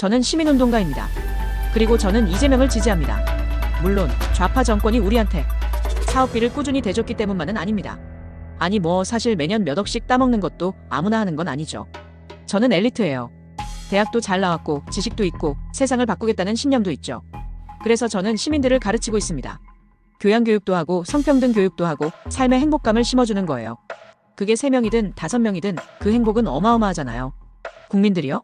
저는 시민운동가입니다. 그리고 저는 이재명을 지지합니다. 물론 좌파 정권이 우리한테 사업비를 꾸준히 대줬기 때문만은 아닙니다. 아니 뭐 사실 매년 몇 억씩 따먹는 것도 아무나 하는 건 아니죠. 저는 엘리트예요. 대학도 잘 나왔고 지식도 있고 세상을 바꾸겠다는 신념도 있죠. 그래서 저는 시민들을 가르치고 있습니다. 교양 교육도 하고 성평등 교육도 하고 삶의 행복감을 심어주는 거예요. 그게 3명이든 5명이든 그 행복은 어마어마하잖아요. 국민들이요?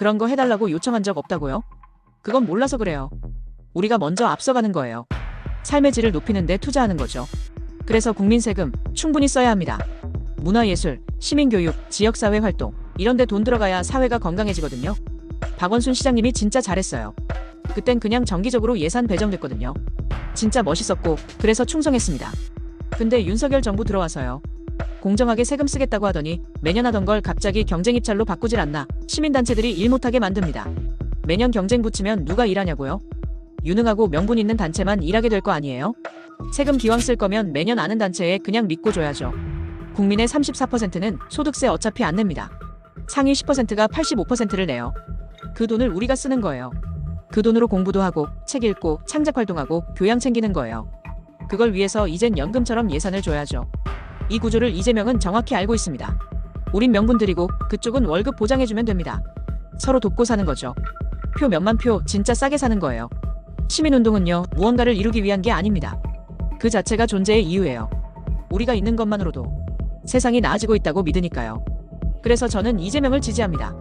그런 거 해달라고 요청한 적 없다고요? 그건 몰라서 그래요. 우리가 먼저 앞서가는 거예요. 삶의 질을 높이는 데 투자하는 거죠. 그래서 국민 세금 충분히 써야 합니다. 문화예술, 시민교육, 지역사회 활동 이런 데 돈 들어가야 사회가 건강해지거든요. 박원순 시장님이 진짜 잘했어요. 그땐 그냥 정기적으로 예산 배정됐거든요. 진짜 멋있었고 그래서 충성했습니다. 근데 윤석열 정부 들어와서요. 공정하게 세금 쓰겠다고 하더니 매년 하던 걸 갑자기 경쟁 입찰로 바꾸질 않나 시민단체들이 일 못하게 만듭니다. 매년 경쟁 붙이면 누가 일하냐고요? 유능하고 명분 있는 단체만 일하게 될 거 아니에요? 세금 기왕 쓸 거면 매년 아는 단체에 그냥 믿고 줘야죠. 국민의 34%는 소득세 어차피 안 냅니다. 상위 10%가 85%를 내요. 그 돈을 우리가 쓰는 거예요. 그 돈으로 공부도 하고 책 읽고 창작 활동하고 교양 챙기는 거예요. 그걸 위해서 이젠 연금처럼 예산을 줘야죠. 이 구조를 이재명은 정확히 알고 있습니다. 우린 명분 드리고 그쪽은 월급 보장해주면 됩니다. 서로 돕고 사는 거죠. 표 몇만 표 진짜 싸게 사는 거예요. 시민운동은요, 무언가를 이루기 위한 게 아닙니다. 그 자체가 존재의 이유예요. 우리가 있는 것만으로도 세상이 나아지고 있다고 믿으니까요. 그래서 저는 이재명을 지지합니다.